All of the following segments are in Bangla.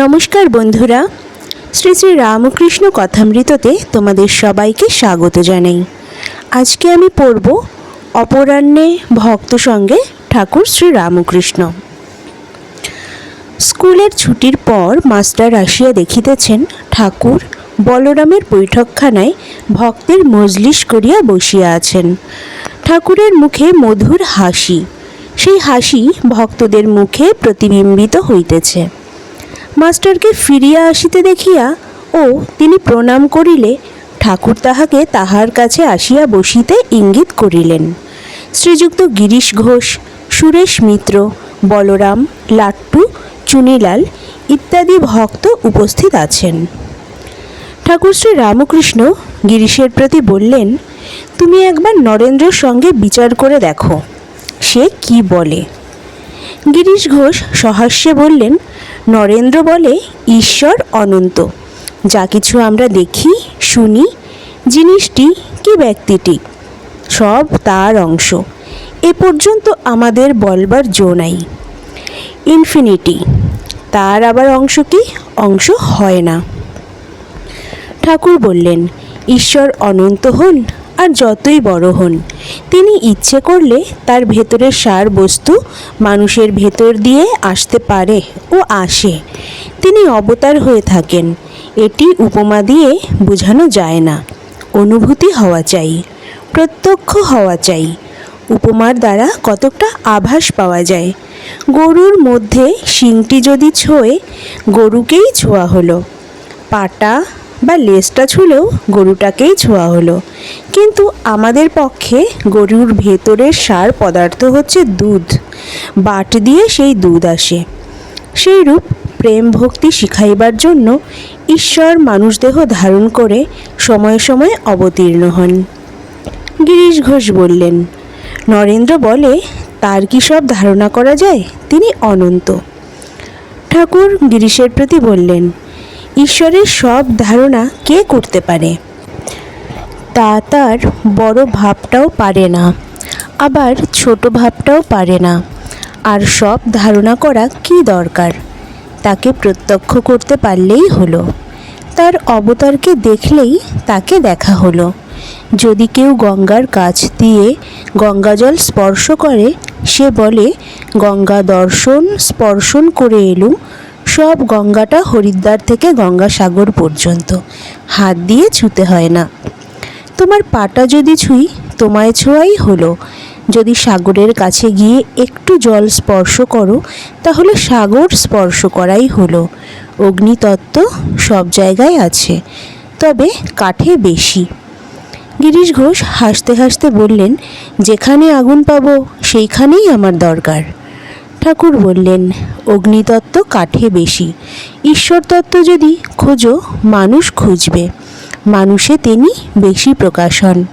নমস্কার বন্ধুরা, শ্রী শ্রী রামকৃষ্ণ কথামৃততে তোমাদের সবাইকে স্বাগত জানাই। আজকে আমি পড়ব অপরাহ্নে ভক্ত সঙ্গে ঠাকুর শ্রী রামকৃষ্ণ। স্কুলের ছুটির পর মাস্টার আসিয়া দেখিতেছেন ঠাকুর বলরামের বৈঠকখানায় ভক্তের মজলিস করিয়া বসিয়া আছেন। ঠাকুরের মুখে মধুর হাসি, সেই হাসি ভক্তদের মুখে প্রতিবিম্বিত হইতেছে। মাস্টারকে ফিরিয়া আসিতে দেখিয়া, ও তিনি প্রণাম করিলে, ঠাকুর তাহাকে তাহার কাছে আসিয়া বসিতে ইঙ্গিত করিলেন। শ্রীযুক্ত গিরিশ ঘোষ, সুরেশ মিত্র, বলরাম, লাট্টু, চুনিলাল ইত্যাদি ভক্ত উপস্থিত আছেন। ঠাকুর শ্রী রামকৃষ্ণ গিরিশের প্রতি বললেন, তুমি একবার নরেন্দ্রর সঙ্গে বিচার করে দেখো, সে কি বলে? গিরিশ ঘোষ সহাস্যে বললেন নরেন্দ্র বলে, ঈশ্বর অনন্ত। যা কিছু আমরা দেখি, শুনি, জিনিসটি কি ব্যক্তিটি? সব তার অংশ। এ পর্যন্ত আমাদের বলবার জো নাই। ইনফিনিটি। তার আবার অংশ কি? অংশ হয় না। ঠাকুর বললেন, ঈশ্বর অনন্ত হন আর যতই বড় হন তিনি ইচ্ছে করলে তার ভেতরের সার বস্তু মানুষের ভেতর দিয়ে আসতে পারে ও আসে। তিনি অবতার হয়ে থাকেন। এটি উপমা দিয়ে বোঝানো যায় না। অনুভূতি হওয়া চাই, প্রত্যক্ষ হওয়া চাই। উপমার দ্বারা কতকটা আভাস পাওয়া যায়। গরুর মধ্যে শিংটি যদি ছোঁয়ে, গরুকেই ছোঁয়া হলো। পাটা বা লেজটা ছুলেও গরুটাকেই ছোঁয়া হলো। কিন্তু আমাদের পক্ষে গরুর ভেতরের সার পদার্থ হচ্ছে দুধ। বাট দিয়ে সেই দুধ আসে। সেই রূপ প্রেম ভক্তি শিখাইবার জন্য ঈশ্বর মানুষ দেহ ধারণ করে সময়ে সময়ে অবতীর্ণ হন। গিরিশ ঘোষ বললেন, নরেন্দ্র বলে, তার কি সব ধারণা করা যায়? তিনি অনন্ত। ঠাকুর গিরিশের প্রতি বললেন ঈশ্বরের সব ধারণা কে করতে পারে? তা তার বড় ভাবটাও পারে না, আবার ছোট ভাবটাও পারে না। আর সব ধারণা করা কি দরকার? তাকে প্রত্যক্ষ করতে পারলেই হলো। তার অবতারকে দেখলেই তাকে দেখা হলো। যদি কেউ গঙ্গার কাছ দিয়ে গঙ্গাজল স্পর্শ করে, সে বলে, গঙ্গা দর্শন, স্পর্শন করে এলুম সব গঙ্গাটা হরিদ্বার থেকে গঙ্গাসাগর পর্যন্ত। হাত দিয়ে ছুতে হয় না। তোমার পাটা যদি ছুঁই, তোমায় ছোঁয়াই হলো। যদি সাগরের কাছে গিয়ে একটু জল স্পর্শ করো, তাহলে সাগর স্পর্শ করাই হলো। অগ্নিতত্ত্ব সব জায়গায় আছে, তবে কাঠে বেশি। গিরিশ ঘোষ হাসতে হাসতে বললেন, যেখানে আগুন পাবো, সেইখানেই আমার দরকার। ঠাকুর বললেন, অগ্নিতত্ত্ব কাঠে বেশি। ঈশ্বর তত্ত্ব যদি খোঁজো, মানুষ খুঁজবে। মানুষে তিনি বেশি প্রকাশ হন।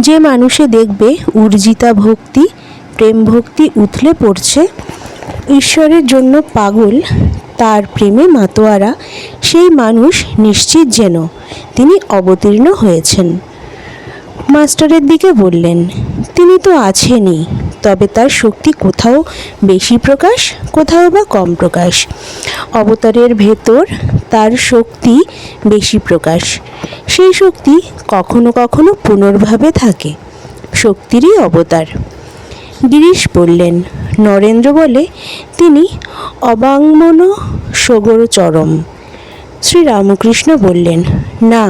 যে মানুষে দেখবে উর্জিতা ভক্তি, প্রেম ভক্তি উথলে পড়ছে, ঈশ্বরের জন্য পাগল, তার প্রেমে মাতোয়ারা, সেই মানুষ নিশ্চিত যেন তিনি অবতীর্ণ হয়েছেন। মাস্টারের দিকে বললেন, তিনি তো আছেনই। তবে তার শক্তি কোথাও বেশি প্রকাশ, কোথাও বা কম প্রকাশ। অবতারের ভেতর তার শক্তি বেশি প্রকাশ। সেই শক্তি কখনো কখনো পুনর্ভাবে থাকে, শক্তিরই অবতার। গিরিশ বললেন, নরেন্দ্র বলে তিনি অবাঙ্মন সগরচরম শ্রীরামকৃষ্ণ বললেন, না,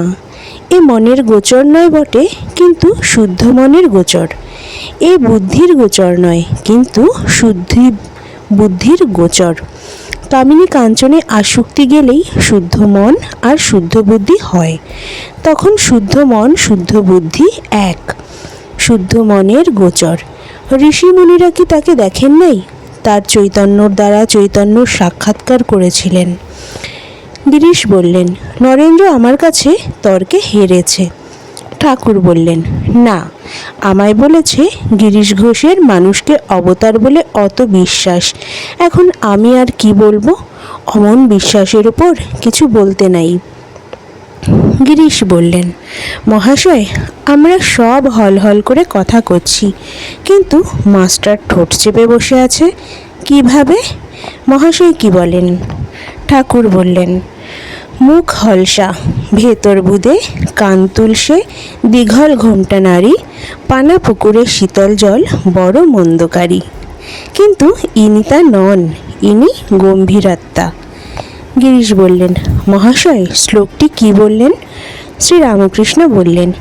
এ মনের গোচর নয় বটে, কিন্তু শুদ্ধ মনের গোচর। এ বুদ্ধির গোচর নয়, কিন্তু শুদ্ধি, বুদ্ধির গোচর। কামিনী কাঞ্চনে আসক্তি গেলেই শুদ্ধ মন আর শুদ্ধ বুদ্ধি হয়। তখন শুদ্ধ মন, শুদ্ধ বুদ্ধি এক। শুদ্ধ মনের গোচর। ঋষি মুনিরা কি তাকে দেখেন নাই? তার চৈতন্যর দ্বারা চৈতন্য সাক্ষাৎকার করেছিলেন। গিরিশ বললেন, নরেন্দ্র আমার কাছে তর্কে হেরেছে। ঠাকুর বললেন, না, আমায় বলেছে গিরিশ ঘোষের মানুষকে অবতার বলে অত বিশ্বাস। এখন আমি আর কি বলব? অমন বিশ্বাসের উপর কিছু বলতে নাই। গিরিশ বললেন, মহাশয়, আমরা সব হল হল করে কথা করছি, কিন্তু মাস্টার ঠোঁট চেপে বসে আছে। কীভাবে? মহাশয় কি বলেন? ঠাকুর বললেন, মুখ হলসা ভেতর বুদে কান তুলসে দীঘল ঘোমটা নারী, পানা পুকুরে শীতল জল বড় মন্দকারী। কিন্তু ইনি তা নন, ইনি গম্ভীরাত্মা গিরিশ বললেন, মহাশয়, শ্লোকটি কি বললেন? শ্রীরামকৃষ্ণ বললেন,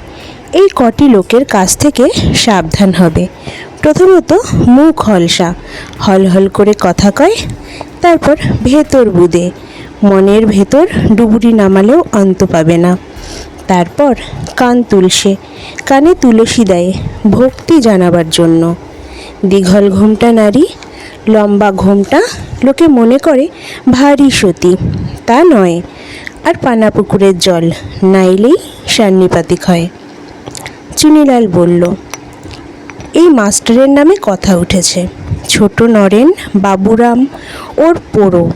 এই কটি লোকের কাছ থেকে সাবধান হবে। প্রথমত মুখ হলসা হল হল করে কথা কয়, তারপর ভেতর বুদে মনের ভেতর ডুবুরি নামালেও অন্ত পাবে না। তারপর কান তুলসে, কানে তুলসী দেয় ভক্তি জানাবার জন্য। দীঘল ঘোমটা নারী, লম্বা ঘোমটা লোকে মনে করে ভারী সতী। তা নয়, আর পানা পুকুরের জল নাইলেই সান্নিপাতিক হয়। চুনিলাল বলল, এই মাস্টারের নামে কথা উঠেছে। ছোট নরেন বাবুরাম ওর পোড়ো।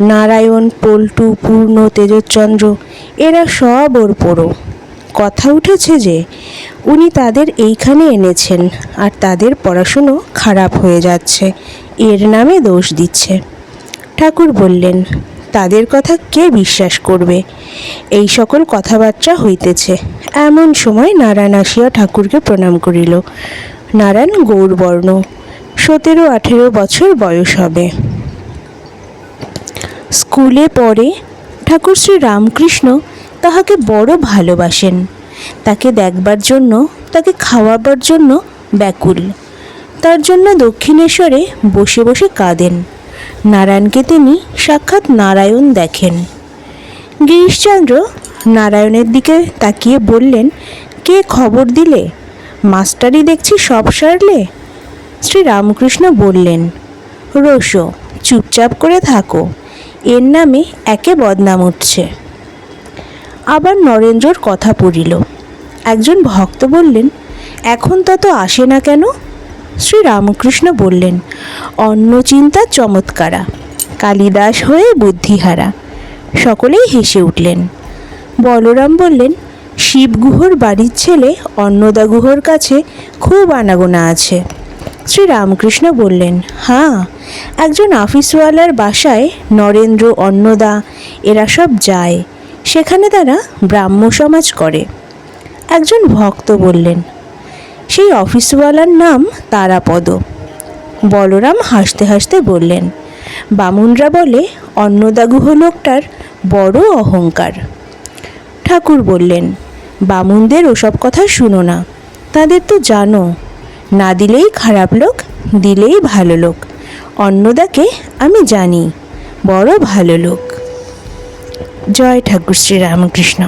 নারায়ণ, পল্টু, পূর্ণ তেজচন্দ্র এরা সব ওর পড়ো। কথা উঠেছে যে, উনি তাদের এইখানে এনেছেন আর তাদের পড়াশুনো খারাপ হয়ে যাচ্ছে। এর নামে দোষ দিচ্ছে। ঠাকুর বললেন, তাদের কথা কে বিশ্বাস করবে? এই সকল কথাবার্তা হইতেছে। এমন সময় নারায়ণ আসিয়া ঠাকুরকে প্রণাম করিল। নারায়ণ গৌরবর্ণ, সতেরো আঠেরো বছর বয়স হবে। স্কুলে পড়ে ঠাকুর শ্রী রামকৃষ্ণ তাহাকে বড় ভালোবাসেন। তাকে দেখবার জন্য, তাকে খাওয়াবার জন্য ব্যাকুল। তার জন্য দক্ষিণেশ্বরে বসে বসে কাঁদেন। নারায়ণকে তিনি সাক্ষাৎ নারায়ণ দেখেন। গিরিশচন্দ্র নারায়ণের দিকে তাকিয়ে বললেন, কে খবর দিলে? মাস্টারই দেখছি সব সারলে? শ্রী রামকৃষ্ণ বললেন রোশো চুপচাপ করে থাকো। এর নামে একে বদনাম উঠছে আবার নরেন্দ্রর কথা পড়িল। একজন ভক্ত বললেন, এখন তত আসে না কেন? শ্রী রামকৃষ্ণ বললেন অন্য চিন্তা চমৎকারা, কালিদাস হয়ে বুদ্ধিহারা। সকলেই হেসে উঠলেন। বলরাম বললেন শিবগুহর বাড়ির ছেলে অন্নদা গুহর কাছে খুব আনাগোনা আছে। শ্রী রামকৃষ্ণ বললেন হ্যাঁ একজন অফিসওয়ালার বাসায় নরেন্দ্র অন্নদা, এরা সব যায়। সেখানে তারা ব্রাহ্ম সমাজ করে। একজন ভক্ত বললেন, সেই অফিসওয়ালার নাম তারাপদ। বলরাম হাসতে হাসতে বললেন, বামুনরা বলে অন্নদাগুহ লোকটার বড় অহংকার। ঠাকুর বললেন, বামুনদের ওসব কথা শুনো না। তাদের তো জানো, না দিলেই খারাপ লোক, দিলেই ভালো লোক। অন্নদাকে আমি জানি বড় ভালো লোক। জয় ঠাকুর শ্রী রামকৃষ্ণ।